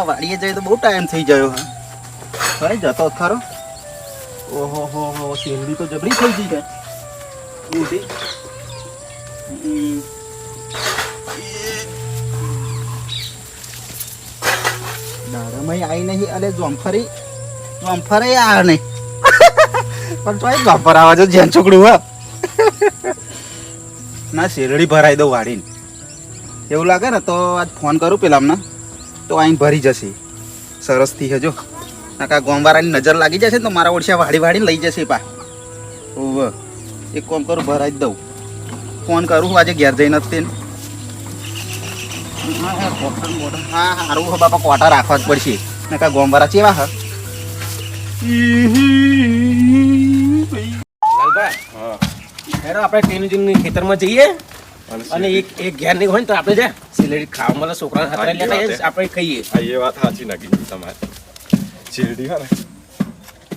આ વાડીએ જઈએ તો બહુ ટાઈમ થઈ ગયો હા. ભાઈ, જતો ખરો. ઓહો, હો હો, શેરડી તો જબરી થઈ ગઈ છે. મોટી આવી નહીં, અરે જોમફરી જોમફરે આ નહીં. પણ તો જોમફર આવા જો જેન ના, શેરડી ભરાઈ દઉં વાડીને. એવું લાગે ને તો આજ ફોન કરું પેલા અમને તો અહીં ભરી જશે. સરસથી હજો. નાકા ગોમવારાની નજર લાગી જશે તો મારા ઓળશા વાડી વાડી લઈ જશે પા. ઓવ એક કોમ કરું ભરાઈ જ દઉં. ફોન કરું આજે ઘેર જઈને જ તેને. હા બાપા કોટા રાખવા જ પડશે. નાકા ગોમવાળા ચેવા હા? લાલભાઈ હા. હેરો આપણે ખેતરમાં જઈએ? અને એક એક ઘેર નહીં હોય ને તો આપણે જા સિલેડી ખાવા મળે છોકરા હાથે લેતા છે. આપણે ખાઈએ આ એ વાત સાચી નાખી તમારે. સિલેડી હા ને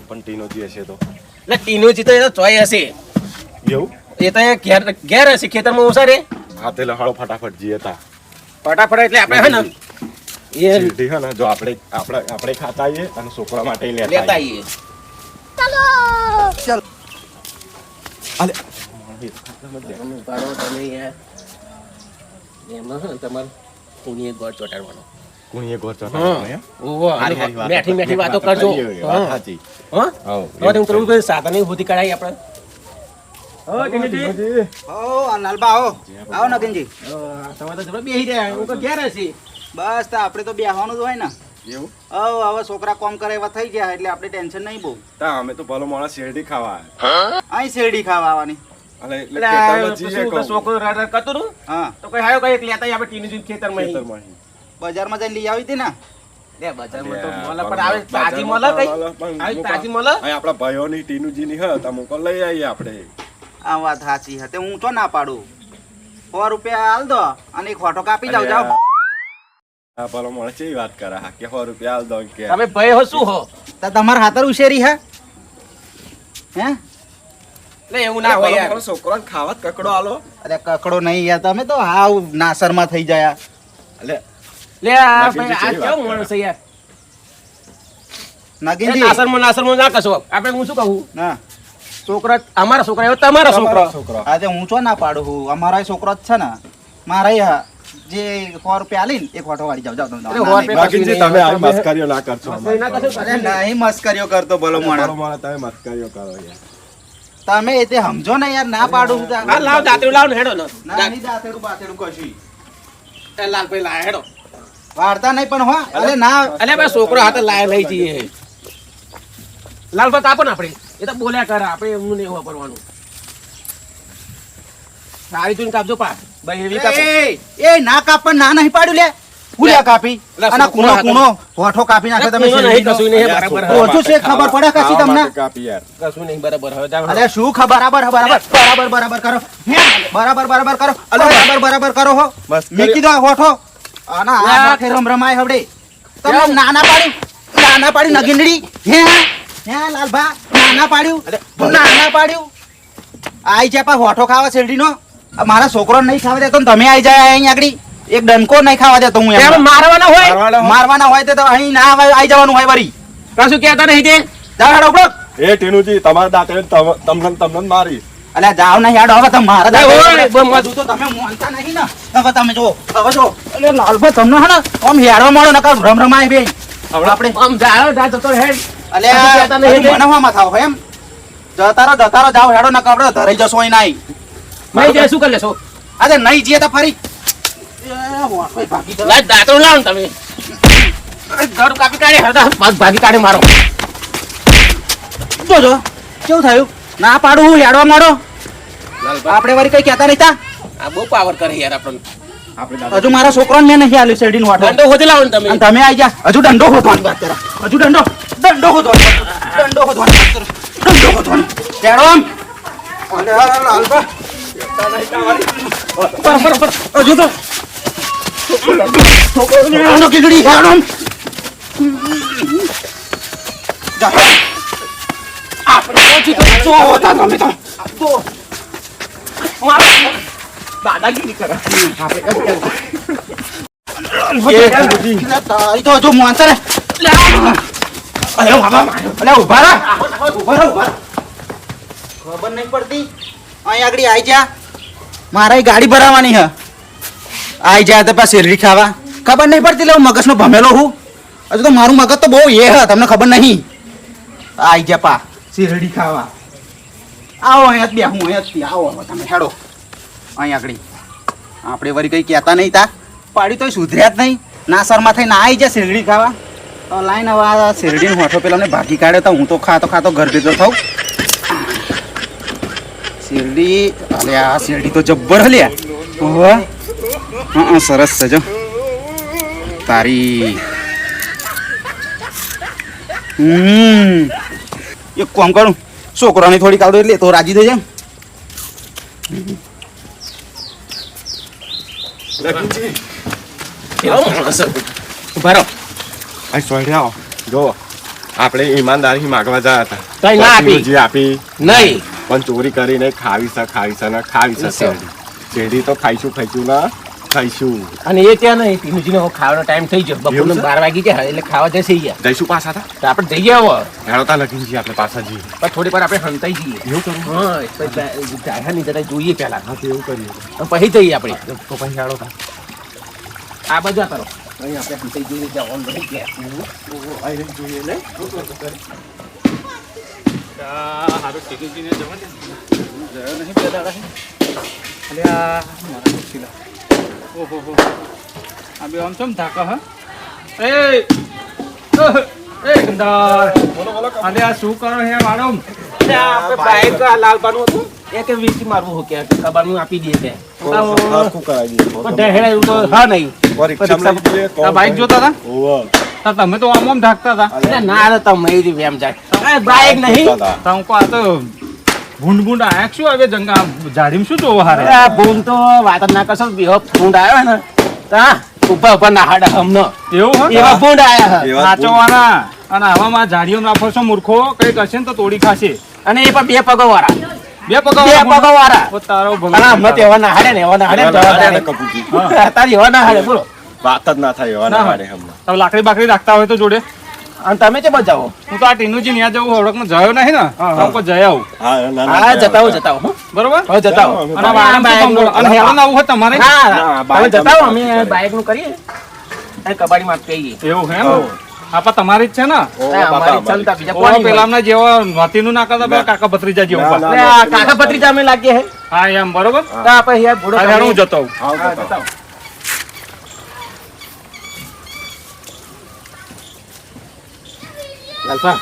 પણ ટીનોજી હશે તો. એટલે ટીનોજી તો એ ચોય હશે. એવું? એ તો ઘેર ઘેર હશે ખેતરમાં ઓછા રે હાથે લહાડો ફટાફટ જઈએ તા ફટાફટ એટલે આપણે હે ને એ સિલેડી હા ને જો આપણે આપણે આપણે ખાતા આવીએ અને છોકરા માટે લેતા આવીએ આવીએ ચાલ. અલે ઓ તો જબરા બેહી બસ તો તો બેહવાનું જ હોય ને એવું હવ હવે છોકરા કોમ કરે એવા થઈ ગયા એટલે આપણે ટેન્શન નહીં બહુ અમે તો ભલો માણસ શેરડી ખાવા અહીં શેરડી ખાવા આવવાની ખેતરમાં. છોકરો રડ રડ કરતો હતું? હા તો કઈ હાયો કઈ લેતા આપણે ટીનુજી ખેતરમાં અહીં. ખેતરમાં અહીં. બજારમાં જઈને લઈ આવી હતી ને લે, બજારમાં તો લે, મળે, પણ બજારમાં આવે તાજી મળે કઈ? મળે, પણ આવી મુકા- તાજી મળે? અહીં આપણા ભાઈઓની ટીનુજીની હે તો મુકો લઈ આવીએ આપણે આ વાત સાચી હતી હું તો ના પાડું સો રૂપિયા હાલ દો અને એક ફોટો કાપી જાવ જાવ આ ભલો માણસ કેવી વાત કરે હા કે સો રૂપિયા હાલ દો કે તમે ભાઈ હો શું હો તમારા હાથર ઉશેરી હે હે લે એવું ના હોય યાર. છોકરો ખાવા કકડો આલો. અરે કકડો નહીં યાર તમે તો હાવ નાસરમાં થઈ ગયા એટલે લે આ આ કેવી માણસ છે યાર? એ નાસરમાં નાસરમાં ના કશો. આપણે હું શું કહું? ના. છોકરા અમારા છોકરા એવા તમારા છોકરા. છોકરો. આજે હું છો ના પાડું અમારા છોકરો જ છે ને. મારા જે સો રૂપિયા આલી એક ફોટો વાળી જાવ. જાવ તમે. તમે આવી મસ્કરીઓ ના કરશો મસ્કરી ના કરશો. અરે નહીં મસ્કરીઓ કરતો ભલો મોણા માણસ તમે મસ્કરીઓ કરો યાર. તમે એ તે સમજો ને યાર ના પાડું છું હા લાવ દાંતરું લાવ ને હેડો ને ના નહીં દાંતેડું બાતેડું કશું. એ લાલ ભાઈ લાય હેડો. વાર્તા નહીં પણ હો અલે ના. અલે બે છોકરો હાથે લાય લઈ જઈએ. લાલભાઈ કાપો ને આપણે. એ તો બોલ્યા કરે આપણે એમનું નહીં વાપરવાનું સારી તું કાપજો પા ભાઈ એવી કાપો. એ એ ના કાપણ ના નહીં પાડ્યું લે. ફૂલ્યા કાપી. અને કુણો કુણો હોઠો કાપી નાખે તમે કશું નહીં, બરાબર ઓછું છે, ખબર પડે કશી તમને? કાપી યાર. કશું નહીં બરાબર હવે અરે શું ખબર? બરાબર બરાબર બરાબર બરાબર કરો. બરાબર બરાબર કરો. બરાબર બરાબર. કરો હો. બસ મેં કીધું હોઠો. આના આ યાર. રમ રમાય હવડે. તમે નાના પાડ્યું નાના પાડી નગીંડડી હે હે લાલભા નાના પાડ્યું. નાના પાડ્યું. આઈ જાય પા હોઠો ખાવા શેરડી નો મારા છોકરો નહીં ખાવા દેતો તમે આઈ જાય અહીં આગળ. એક ડંકો નહીં ખાવા દેતો હું એમ. મારવાના હોય? મારવાના હોય. તો અહીં ના આવી આઈ જવાનું હોય વરી કશું કહેતા નહીં તે? જાઓ હેડો ઉપડો. એ ટીનુજી તમારા દાંતે તમને તમને મારી. અલે જાવ નહીં હેડો હવે તમે મારા એ દાદા ઓય, બમ, તો તમે માનતા નહીં ને. હવે તમે જો હવે જો અલે લાલભાઈ તમને હે ને આમ હેડવા મળો નકર ભ્રમ રમાય બે હવે આપણે આમ જાઓ જા તો હેડ અલે નહીં તે. થાવ એમ. જતારો જતારો જાવ હેડો નકર આપણે ધરાઈ જશો અહીં નાઈ નહીં જાય શું કરી લેશો? અરે નહીં જઈએ તો ફરી. દાંતરું લાવ ને તમે. ઘર કાપી કાઢે હરદા. ભાગી કાઢે મારો. જોજો કેવું થયું? ના પાડું હું હેડવા મળો આપણે વળી કઈ કહેતા નહીં આ બહુ પાવર કરે યાર આપણને. હજુ મારા છોકરાને મેં નહીં આલ્યું શેરડીનું વાટો. દંડો હોતી લાવો ને તમે. તમે આઈ જા હજુ દંડો હોતવાની વાત કરો. હજુ દંડો. દંડો હોતવાની દંડો હોતવાની વાત કરો. દંડો હોતવાની તેડો આમ. અલે આ લાલબા પર પર પર હજુ તો. છોકરોને આનો કીધડી હેડો દાદાગીરી કરે તારી તો હજુ મોનસર હે. અરે બાબા અલે ઊભા રહો ઊભા ઊભા ખબર નહીં પડતી અહીં આગળ આવી જા મારે ગાડી ભરાવાની હે આઈ જાય તો પાછી શેરડી ખાવા. ખબર નહીં પડતી લે હું મગજનો ભમેલો હું. હજુ તો મારું મગજ તો બહુ એ હે તમને ખબર નહીં. આઈ જા પા. શેરડી ખાવા. આવો અહીંયા જ બે હું અહીંયા જ આવો તમે હેડો. અહીં આગળ. આપણે વળી કંઈ કહેતા નહીં તા. પાડી તોય સુધર્યા જ નહીં. ના સરમાં થઈ ના આવી જા શેરડી ખાવા. તો લાઈન હવે આ શેરડીનો હોઠો પેલા ભાગી કાઢ્યો તો હું તો ખાતો ખાતો ઘર ભેગો થઉં. શેરડી અરે આ શેરડી તો જબ્બર હલ્યા. ઓહો હા સરસ છે જો તારી હમ એક કોમ કરું છોકરાની થોડી કાઢો એટલે તો રાજી થઈ જાય જો આપણે ઈમાનદારી માગવા હતા. આપી. આપી. નહીં. પણ ચોરી કરીને ખાવી છે ખાવી ને શેરડી તો ખાઈશું ખાઈશું ના. ખાઈશું. અને એ ત્યાં નહીં ટીનુજીનો હવે ખાવાનો ટાઈમ થઈ ગયો. બપોરનો? બાર વાગી ગયા એટલે ખાવા જશે ગયા જઈશું પાછા હતા તો આપણે જઈએ આવો. હેડોતા લગીન છીએ આપણે પાછા જઈએ. પણ થોડી વાર આપણે હંતાઈ જઈએ. એવું કરું? હા જાહેરની જરા નહીં જતા જોઈએ પહેલા. હા તો એવું કરીએ. પછી જઈએ આપણે. તો પછી હેળોતા આ બધા કરો અહીં આપણે હંતાઈ જઈએ જવાનું રહી ગયા. હારું ટીકુજીને જવા દે. જયો નહીં પેલા અલ્યા મારા ખુશીલા ઓહો હો આ બે આમ ચમ ધાકા હા? એ એ ગંદાર અલ્યા શું કરો હે માડમ આપણે બાઈક આ લાલબાનું હતું. એ કે વીસી મારવું હો કે કબાનું આપી દઈએ કે સરખું કરાવી પણ ઢહેડા એવું તો હા નહીં. આ બાઈક જોતા હતા? તમે તો આમ આમ ધાકતા હતા. ના તમે વેમ જાય. બાઈક નહીં. હતા. તો હું આ તો ભૂંડ ભૂંડ આયા શું? આવે જંગા જાડીમાં શું જોવો હારે? આ ભૂમ તો વાત ના કરશો બેહો ભૂંડ આવ્યો ને તા ઊભા ઊભા ના હમનો. એવું હોય એવા ભૂંડ આયા હે. નાચવાના. અને આવામાં જાડીઓ રાખો છો મૂર્ખો કંઈક હશે ને તો તોડી ખાશે. અને એ પણ બે પગો વાળા બે પગો બે પગો વાળા તારો ભલો અને હમણાં તો ના હાડે ને એવા ના હાડે ને એવા ના જવા હાડે ને દે. કપૂરજી. તારી એવા ના બોલો. વાત જ ના થાય એવા લાકડી બાકડી રાખતા હોય તો જોડે. અને તમે છે બચાવો હું તો આ ટીનુજી ત્યાં જવું હવડકમાં જયો નહીં ને? હા, તો જઈ આવું. હા, ના, ના, હા ના, જતાવો ના. જતાવો હો. બરોબર? હવે જતાવો. અને? અને હેરાન આવું હોય તમારે? હા ના, તમે અમે બાઈકનું કરીએ. અને કબાડી માં કહીએ એવું હે. આપા તમારી જ છે ને? ના, અમારી. ચલતા બીજા કોણ કોની પેલા હોય? અમને જેવો નોતીનું ના કરતા પેલા કાકા ભત્રીજા જેવું ના. ના. કાકા ભત્રીજા અમે લાગીએ હે. હા એમ બરોબર? તો આપણે યાર ભૂડો હું જતાવ જતો આવું. આવો, લાલપા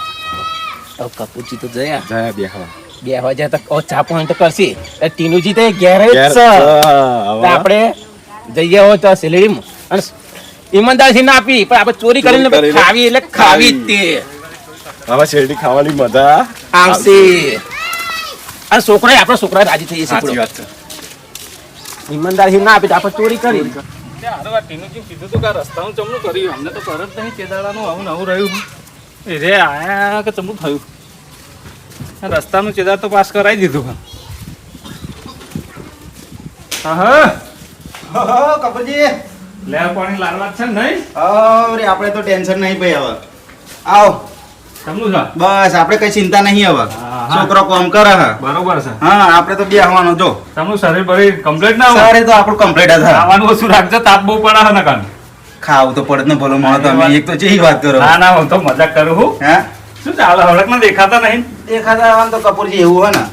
તો જયા. જયા બેહવા. બે વાગ્યા તો ચા પાણી તો કરશે. ટીનુજી તો ઘેર જ ઘેર, છે. હા, તો આપણે જઈએ હોય તો સેલેરીમાં અને ઈમાનદારથી ના આપી પણ આપણે ચોરી કરીને ખાવી એટલે ખાવી તે. હવે શેરડી ખાવાની મજા આવશે. અને છોકરા આપણો છોકરા રાજી થઈ સાચી વાત છે. ઈમાનદારથી ના આપી આપણે ચોરી કરી. તે હારું આ ટીનુજી કીધું તું કે રસ્તાનું ચમનું કર્યું. અમને તો ખબર નહીં ચેદાડાનું આવું નવું રહ્યું. એ રે આયા કે ચમનું થયું? રસ્તાનું ચેદાર તો પાસ કરાવી દીધું હા હા. કપૂરજી લેર પાણી લારવા છે ને નહીં? અરે આપણે તો ટેન્શન નહીં ભાઈ હવે. આવો. છે? બસ આપણે કઈ ચિંતા નહીં હવે. છોકરો કોમ કરે હે. બરોબર છે. હા આપણે તો બેહવાનું જો. તમને શરીર ભરી કમ્પ્લીટ ના હોય? તો આપણું કમ્પ્લીટ હતા આવવાનું ઓછું રાખજો તાપ બહુ પડે છે ને કાન ખાવું તો પડત ને ભલો મળો તમે એક તો જેવી વાત કરો. ના ના હું તો મજાક કરું હું હા? શું ચાલે? હવડક દેખાતા નહીં? દેખાતા આવવાનું તો કપૂરજી એવું હોય ને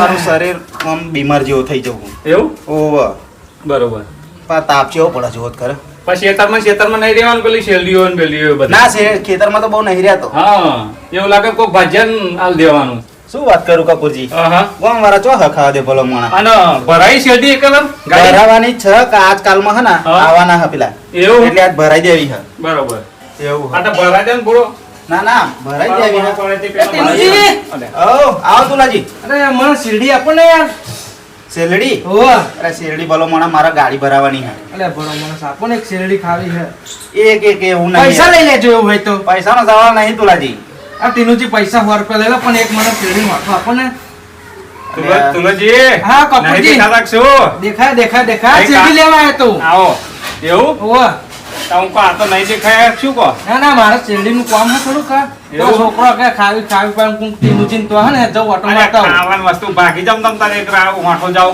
મારું શરીર આમ બીમાર જેવો થઈ જવું. એવું? ઓવ. બરોબર. પણ તાપ જેવો પડે હોત ખરે. પછી ખેતરમાં ખેતરમાં નહીં રહેવાનું પેલી શેરડીઓ ને પેલી બધા. ના છે ખેતરમાં તો બહુ નહીં રહેતો. હા એવું લાગે કોઈ ભજન આલ દેવાનું. શું વાત કરું કપૂરજી. ગામ વાળા ચો હખાવા દે ભલો મોણા? અને ભરાઈ શેરડી એકલમ ભરાવાની છ કે આજકાલમાં હે ને હા. આવવાના હે પેલા. એવું? એટલે આજ ભરાઈ દેવી હ. બરોબર. એવું આ તો ભરાઈ દે ને બોલો ના ના ભરાઈ દેવી હ. પડે તે પેલા ઓ આવો તુલાજી. અરે મને શીરડી આપો ને યાર. શેરડી? ઓ અરે શેરડી ભલો મોણા મારા ગાડી ભરાવાની હે. એટલે ભલો મને આપો ને એક શેરડી ખાવી હે. એક એક એવું નહીં પૈસા લઈ લેજો એવું હોય તો. પૈસાનો સવાલ નહીં તુલાજી. આ તીનુજી પૈસા સો રૂપિયા લેલા પણ એક મને શેરડી માથો આપો ને. તુલજી હા, કપૂરજી. દેખાય દેખાય દેખાય. કઈ લેવા આવ્યો તું. આવો. એવું? તો હું કહું, આ તો નહીં દેખાય શું કહો? ના ના મારે નું કામ છે થોડું કા તો છોકરો કે ખાવી ખાવી પણ કું તીનુજી તો હે ને જો ઓટો અરે મારતા વસ્તુ ભાગી જમ તમ તારે એક વાંઠો જાવ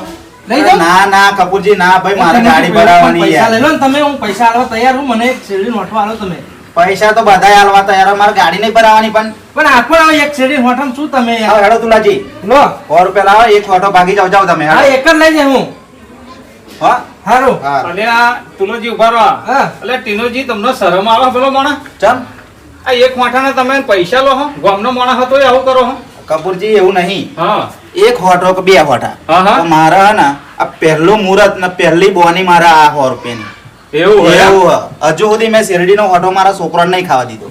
ના? ના કપૂરજી ના ભાઈ મારે તમે ગાડી પૈસા ભરાવાની લઈ લો ને તમે હું પૈસા આલવા તૈયાર હું મને એક શેરડી નોટો આલો તમે. પૈસા તો બધા હાલવા તૈયાર મારે ગાડી નહીં ભરાવાની પણ. પણ આપો ને હવે એક શેરી નોટમ શું તમે? હવે હેડો તુલાજી. લો. સો રૂપિયા લાવો એક હોટો ભાગી જાવ જાવ તમે હા એક જ લઈ જાય હું. હા? હારું. આ તુલોજી ઊભા રહો. હા. એટલે ટીનોજી તમને શરમ આવે પેલો માણસ? ચમ? આ એક વાંઠાના તમે પૈસા લો હો ગામનો માણસ હતો આવું કરો હો. કપૂરજી એવું નહીં. હા. એક હોટો કે બે હોટા. તો ને આ પહેલું મુહૂર્ત ને પહેલી બોની મારા આ સો રૂપિયાની. એવું એવું હજુ સુધી મેં શેરડીનો હોટો મારા છોકરાને નહીં ખાવા દીધો.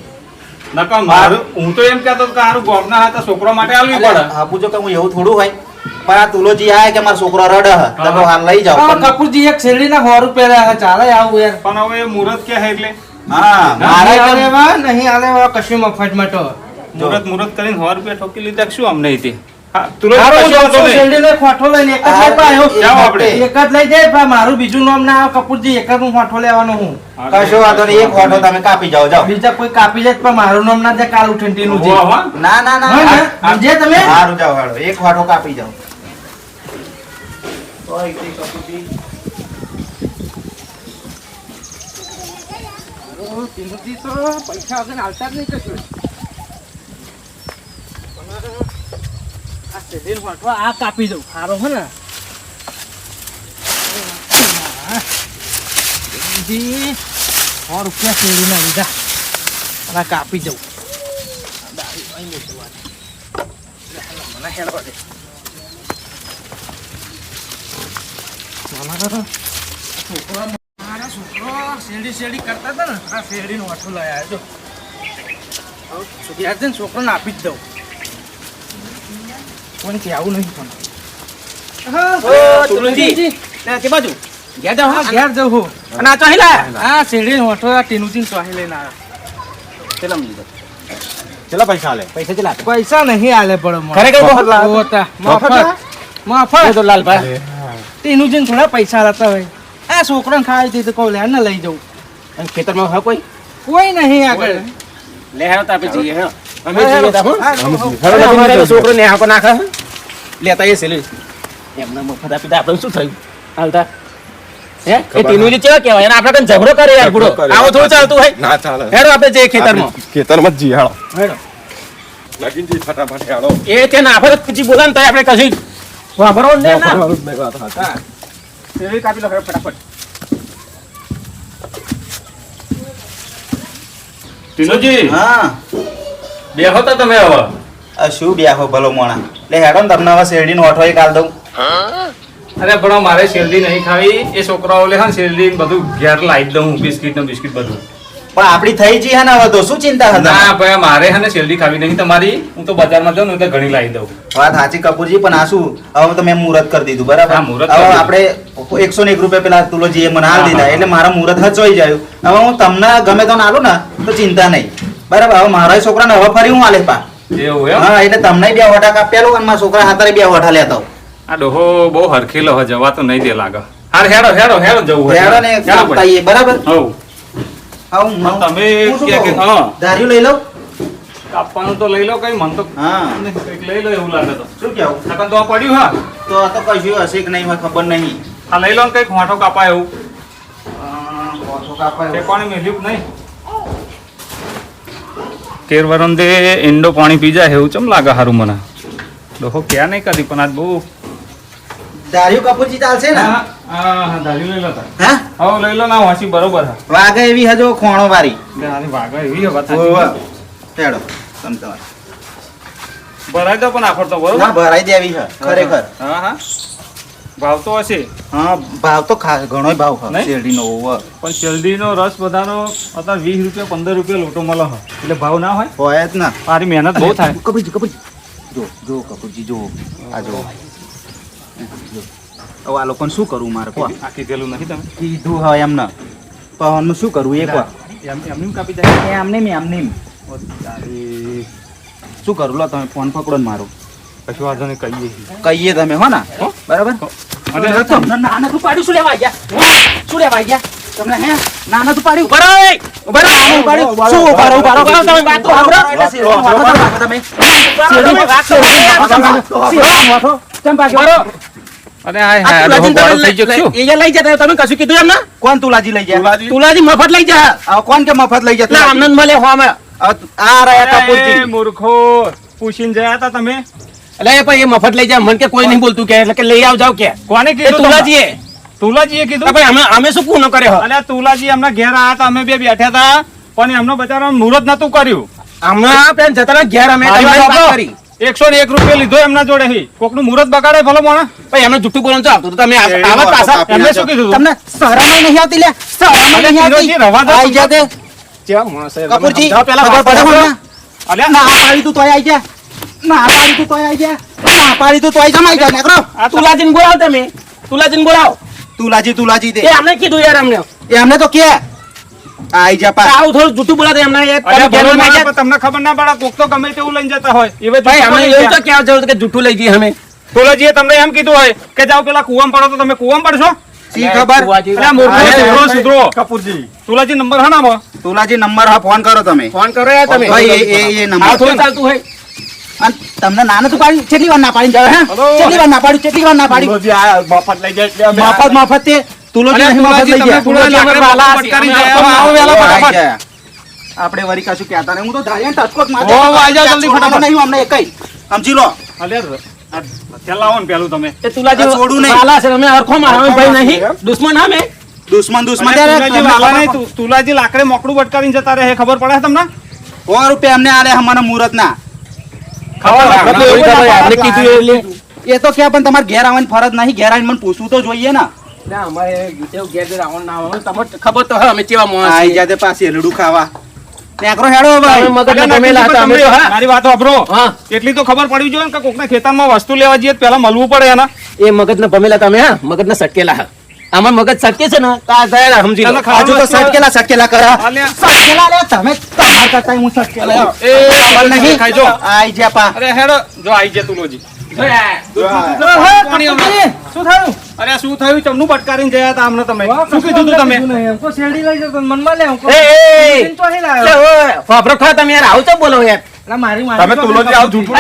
નકર મારું હું તો એમ કહેતો કે હારું ગામના હતા છોકરો માટે આલવી પડે. આપું જો કે હું એવું થોડું હોય? પણ આ તુલોજી આય કે મારો છોકરો રડે હે? હાલ લઈ જાઓ. પણ- કપૂરજી એક શેરડી ના રૂપિયા રહ્યા ચાલે આવું યાર પણ હવે એ મુહૂર્ત કે હે એટલે? હા મારે નહીં આલે કશું મફતમાં મુરત કરીને સો રૂપિયા ઠોકી લીધા શું અમને હતી ખોઠો જ જ મારું બીજું નામ ના આવે કપૂરજી એક જ હું ખોઠો લેવાનો હું. કશો વાંધો નહીં એક હોટો તમે કાપી જાઓ જાઓ. બીજા કોઈ કાપી જાય પણ મારું નામ ના જાય કાલ ઉઠીને નું જી. ના ના. ના સમજ્યા તમે? સારું જાઓ હાલો એક હોટો કાપી જાઓ. પૈસા વગર આવતા જ નહીં કશું. આ શેરડીનો ખોઠો આ કાપી દઉં સારો હે ને સો રૂપિયા શેરડીના લીધા અને કાપી દઉં. મને હેડવા દે. છોકરો મારા છોકરો શેરડી શેરડી કરતા હતા ને આ શેરડીનો વાઠો લઈ આવ્યો છોકરાને આપી જ દઉં કોઈને કહેવું નહીં પણ હા. કે બાજુ. ઘેર જાઉં, હા, ઘેર જાઉં હું. અને આ તો હિલા આ શેરડીનો વાઠો આ ટીનુજીને ચોહી લઈને આવ્યો. કેટલા પૈસા આલે? પૈસા ચલા પૈસા નહીં આલે પડે મને. ખરેખર મફત લાવ્યા? ઓ, તા, મફત? મફત? મફત? લાલભાઈ. ટીનુજીને થોડા પૈસા લાતા હોય. આ છોકરાને ખાઈ હતી તો કહું લે ને લઈ જાઉં. ખેતરમાં હા કોઈ? કોઈ નહીં આગળ. લે તાપે જઈએ હેડો જઈએ તા, હો. અરે અમારે છોકરો ને આંખો નાખે લેતા એ સેલી. એમને મફત આપી આપણે શું થયું? હાલતા. હે? એ ટીનું જે કેવા કહેવાય? આપણે કઈ ઝઘડો કરે યાર બુડો આવો થોડું ચાલતું હોય. ના ચાલે. હેડો આપણે જઈએ ખેતરમાં. ખેતરમાં જી હાલો. હેડો. લગીન ફટાફટ હાલો. એ તે ના આપણે પછી બોલા ને તો આપણે કશું ના. હા. કાપી લો ફટાફટ. ટીનોજી. હા. બેહો તો તમે હવે. આ શું બેહો ભલો મોણા? લે હેડો ને તમને હવે શેરડીનો ઓઠો એક કાલ દઉં. અરે પણ મારે શેરડી નહીં ખાવી. એ છોકરાઓ લે હા શેરડી બધું ઘેર લાવી દઉં બિસ્કિટ ને બિસ્કિટ બધું. પણ આપડી થઈ જઈ હે ને હવે તો શું ચિંતા હતા ના ભાઈ મારે હે ને શેરડી ખાવી નહીં તમારી. હું તો બજારમાં જાઉં ને એટલે ઘણી લાવી દઉં. વાત સાચી કપૂરજી પણ આ શું? હવે તો મેં મુહૂર્ત કરી દીધું બરાબર? હવે આપણે એકસો ને એક રૂપિયા પેલા તુલોજીએ મને હાલ દીધા એટલે મારા મુહૂર્ત હચવાઈ જાય. હવે હું તમને ગમે તો નાલું ને તો ચિંતા નહીં. બરાબર હવે મારા છોકરાને હવે ફરી હું આલે પા એવું એમ? હા એટલે તમને બે વટા કાપેલો અને મારા છોકરા હાથે બે વટા લેતા આ ડોહો બહુ હરખીલો હે જવા તો નહીં દે લાગે. હાર હેડો હેડો હેડો જવું. હેડો ને કાપતાઈએ, બરાબર? હો હું- તમે કે- કે- હા. ધાર્યું લઈ લઉં કાપવાનું તો લઈ લો કઈ મન તો હા. લઈ લો એવું લાગે તો. શું કેવું નકર તો આ પડ્યું હા. તો આ તો કશું હશે કે નહીં હોય ખબર નહીં. આ લઈ લો ને કંઈક વાટો કાપાય એવું. ઓછો કાપાય. કોણે મેલ્યું નહીં? કેર વરંદે ઈંડો પાણી પી જાય એવું ચમ લાગે હારું મને? ડોહો ક્યાં નહીં કરી પણ આજ બહુ ધાર્યું કપૂરજી ચાલશે ને? હા હા લઈ લો હા? હવે લઈ લો ના બરોબર હા. વાઘ એવી હજો ખોણો વારી આની એવી હવે ઓવા. તમ તમારે. ભરાઈ દો પણ આફર તો બરોબર ભરાઈ દેવી છે ખરેખર. હા હા. ભાવ તો હશે. હા ભાવ તો ખાસ ઘણો ભાવ? શેરડીનો ઓવર પણ શેરડીનો રસ બધાનો અત્યારે વીસ રૂપિયા પંદર રૂપિયા લોટો મળે છે એટલે ભાવ ના હોય? હોય જ ના. મારી મહેનત બહુ થાય. કપૂરજી કપૂરજી. જો જો કપૂરજી જો. આ જો. હવે આ લોકોને શું કરવું મારે કો આ કીધેલું નથી તમે? કીધું હવે એમને પવનનું શું કરવું એક વાર એમ એમની કાપી જાય? એમને એમને. શું કરું લો તમે ફોન પકડો ને મારો. કશું વાંધો નહીં કહીએ કહીએ તમે હો ને? બરાબર? અને તમને ના નથી પાડ્યું શું લેવા ગયા શું લેવા ગયા તમને હે? નાના તું પાડ્યું. નાનું શું તમે વાત તો સાંભળો. તમે વાત તો. કેમ? અરે હાય હાય ગયો લઈ- એ લઈ જતા તમે કશું કીધું એમને? કોણ તુલાજી લઈ જાય? તુલાજી. મફત લઈ જા આ કોણ કે મફત લઈ જાય? જતા આનંદ મળે હોમાં આ રહ્યા કપૂરજી મૂર્ખો. પૂછીને જયા હતા તમે? એટલે ભાઈ એ મફત લઈ જાય મને કે કોઈ નહીં બોલતું કે એટલે કે લઈ આવજો કે. કોને કીધું તુલાજીએ? તુલાજીએ કીધું? ભાઈ અમે અમે શું પૂર્ણ કર્યો? હો? અલ્યા તુલાજી એમના ઘેર આયા હતા અમે બે બેઠા હતા પણ એમનો બચારા મુહૂર્ત નતું કર્યું. હમણાં પેલા જતા ઘેર અમે તમારી વાત વાત કરી. એકસો ને એક રૂપિયા લીધો એમના જોડે હી. કોકનું મુહૂર્ત બગાડે ભલો મોણા. ભાઈ એમને જુઠ્ઠું બોલવાનું તો તમે આવા પાછા એમને શું કીધું? તમને શરમ નહીં આવતી લે શરમ નહીં આવતી. રવા દો. આઈ જા તે? કપૂરજી જાઓ પેલા ખબર પડે મને? અલ્યા ના આવી તું તોય આઈ જા ના પાડી તું તોય આઈ જા ના પાડી તું તોય જમાઈ જા નેકરો આ તુલાજીને બોલાવો તમે. તુલાજીને બોલાવો. તુલાજી તુલાજી દે. એ અમને કીધું યાર અમને. એમને તો કે. આઈ જા પા આવું થોડું જૂઠું બોલાતો એમને એ તમને ખબર ના પડે કોક તો ગમે તેવું લઈને જતા હોય. એવે ભાઈ અમે એવું તો કહેવા જરૂર કે જૂઠું લઈ જઈએ અમે? તુલાજીએ તમને એમ કીધું હોય કે જાઓ પેલા કુવામાં પડો તો તમે કુવામ પડશો? સી ખબર? અલ્યા મૂર્ખો અરે, સુધરો સુધરો. કપૂરજી. તુલાજી નંબર હા નામાં તુલાજી નંબર હા ફોન કરો તમે. ફોન કરો યાર તમે. ભાઈ એ એ એ આ નંબર થોડું ચાલતું હોય. તમને નાનું તું પાડી કેટલી વાર ના પાડી હે? કેટલી વાર ના પાડી કેટલી વાર ના પાડી? મફત લઈ જાય મફત મફત તે. તુલોજી નહીં મફત લઈ વાલા. જાય. આવો, આવો, ફટાફટ. આપણે વરી કશું કહેતા નહીં. હું તો ધાર્યા ટચકોટ હો, હતો. આઈ જલ્દી ફટાફટ. નહીં અમને એકઈ સમજી લો. અલે આ હથિયાર ને પેલું તમે. એ તુલાજી આ છોડું નહીં. વાલા છે તમે હરખો મારવા ભાઈ નહીં. દુશ્મન અમે દુશ્મન દુશ્મન. ત્યારે તુલાજી લાકડે મોકડું બટકાવીને જતા રહે ખબર પડે તમને? ઓ રૂપિયા અમને આલે મને મુહૂર્ત ના એ તો ક્યાં પણ તમારે ઘેર આવવાની ફરજ નહીં ઘેર આવીને મને પૂછવું તો જોઈએ ને. ના, ના ખબર તો અમે કેવા માણસ આઈ છીએ. જાતે પાછી એલડું ખાવા. નેકરો હેડો તમે ભાઈ મગજના ભમેલા હતા, અમે તો હા. મારી વાત વાપરો. હા. એટલી તો ખબર પડવી જોઈએ ને કે કોકના ખેતરમાં વસ્તુ લેવા જઈએ તો પેલા મળવું પડે એના. એ મગજના ભમેલા તમે હા. મગજના સટકેલા હા. આમાં મગજ સટકે છે ને? તો ગયા સમજી લો. આજુ તો સટકેલા સટકેલા કરા. સટકેલા લે તમે તમાર કરતા હું સટકેલા એ ખબર નહીં. ખાઈ જો. આઈ જા પા. અરે હેડો. જો આઈ જાય તુલોજી શું થયું? અરે શું થયું? ચમનું બટકારીને જયા હતા અમને તમે. શું કીધું તું તમે? એ, એ, લે, ફાફરો ખા તમે યાર. આવું તો બોલો યાર તમે તુલસી આવું જૂઠું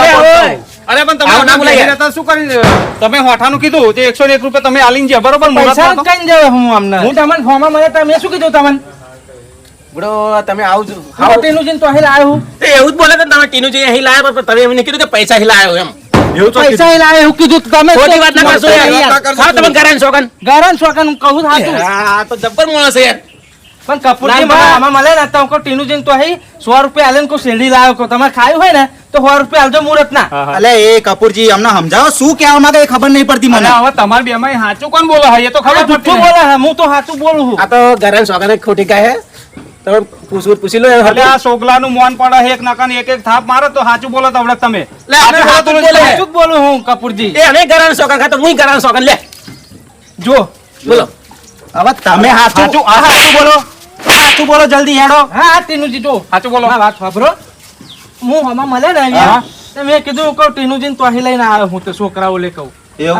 અરે પણ તમે ના બોલાય યાર. શું કરી તમે હોઠાનું કીધું તે એકસો એક રૂપિયા તમે આલીન ગયા બરોબર મુહૂર્તમાં તો? હું તમને ફોર્મમાં મને તમે શું કીધું તમને? તમે તો જ ખાઓ. એ એવું જ બોલે છે તમે ટીનુજી અહીં લાયા પણ તમે એમને કીધું કે પૈસા અહીં લાયો એમ. એવું તો કીધું. ખોટી વાત ના કરશો યાર. વાત ના કરશો. ખાઓ તમે શોકન હું કહું આ તો જબ્બર માણસ યાર. પણ કપૂરજી મને આમાં મળે ને તો હું ટીનુજીને તો અહીં સો રૂપિયા આલે ને કોઈ શેરડી લાવ્યો કહું. તમે ખાયું હોય ને તો સો રૂપિયા મુહૂર્ત ના. અલે એ કપૂરજી અમને સમજાવો શું કહેવા માંગે એ ખબર નહીં પડતી મને. હવે તમારે બે માં સાચું કોણ બોલો એ તો ખબર જુઠ્ઠું બોલે હું તો સાચું બોલું છું. આ તો ઘરે શોગન ખોટી કહે તમે પૂછવું પૂછી લો એટલે આ સોગલાનું મોન પડે એક નાકાને એક એક થાપ મારો તો સાચું બોલો તો તમે. લે, સાચું બોલે. સાચું બોલું હું કપૂરજી. એ અમે શોગન ખાતો હું ઘરે શોગન લે. જો. બોલો. હવે તમે સાચું આ સાચું બોલો. સાચું બોલો જલ્દી હેડો. હા તેનું જીજો સાચું બોલો. હા વાત સાંભળો. હું હમણાં મળે ને અહીંયા? તો મેં કીધું કહું ટીનુજીને તો અહીં લઈને આવ્યો હું તો છોકરાઓ લે કહું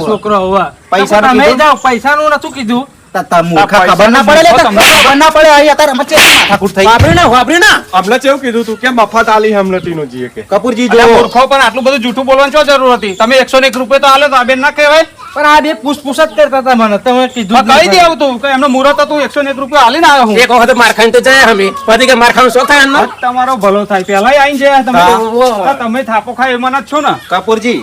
છોકરો હવે. પૈસાનું તમે કીધું? જાઓ પૈસાનું નતું કીધું. ખબર ના પડે ખબર ના પડે અહીં અત્યારે અમે ચેટલી થઈ વાપર્યું ના વાપર્યું ના અમને કેવું કીધું તું કે મફત આલી અમને ટીનુજીએ કે. કપૂરજી જો. મૂર્ખો પણ આટલું બધું જૂઠું બોલવાની શું જરૂર હતી? તમે એકસો એક રૂપિયા તો આલે તો આ બેન ના કહેવાય? પણ આ બે પૂછપૂછ જ કરતા હતા મને. તમે કીધું કહી નહીં. તું કે એમનો મુહૂર્ત હતું એકસો એક રૂપિયા આલીને આવ્યો હું. એક વખત માર ખાઈને તો જાય અમે પછી કે માર ખાવાનું શોખ થાય એમનો? તમારો ભલો થાય. પેલા આવીને જયા તમે. તમે થાપો ખાય એમાં જ છો ને. કપૂરજી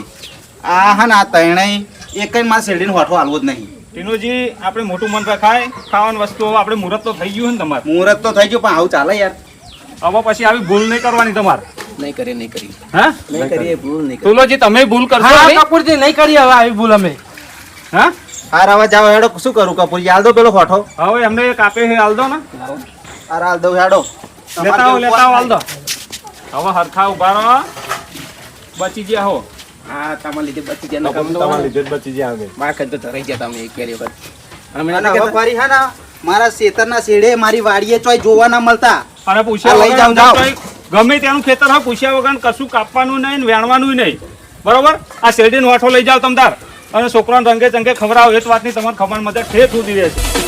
આ હા ના ત્રણેય એક માં શેરડીનો હોઠો હાલવો જ નહીં. ટીનુજી આપણે મોટું મન રખાય ખાવાની વસ્તુઓ આપણે મુહૂર્ત તો થઈ ગયું ને તમારે. મુહૂર્ત તો થઈ ગયું પણ આવું ચાલે યાર. હવે પછી આવી ભૂલ નહીં કરવાની તમારે. નહીં કરી નહીં કરી હા? નહીં કરી ભૂલ નહીં કરી તુલોજી તમે ભૂલ કરશો હા કપૂરજી નહીં કરી હવે આવી ભૂલ અમે. હા? હાર હવે જાઓ હેડો શું કરું કપૂરજી? હાલ દો પેલો ફોટો. હવે એમને એક આપે છે હાલ દો ને. હાર હાલ દો હેડો. લેતા આવો લેતા આવો હાલ દો. હવે હરખા ઊભા રહો બચી ગયા હો. હા તમારા લીધે બચી ગયા. તમારા લીધે બચી ગયા અમે. માર તો ધરાઈ ગયા તમે એક પહેલી વખત. ફરી હા ના મારા શેતરના શેડે મારી વાડીએ ચોય જોવા ના મળતા. અને પૂછ્યા લઈ જાઉં જાઓ, ગમે તેનું ખેતર હા પૂછ્યા વગર કશું કાપવાનું નહીં ને વેણવાનું નહીં. બરોબર? આ શેરડીનો વાઠો લઈ જાઓ તમદાર. અને છોકરાને રંગે ચંગે ખવડાવો એ જ વાતની તમારે ખબર મજા ઠેર સુધી રહેશે.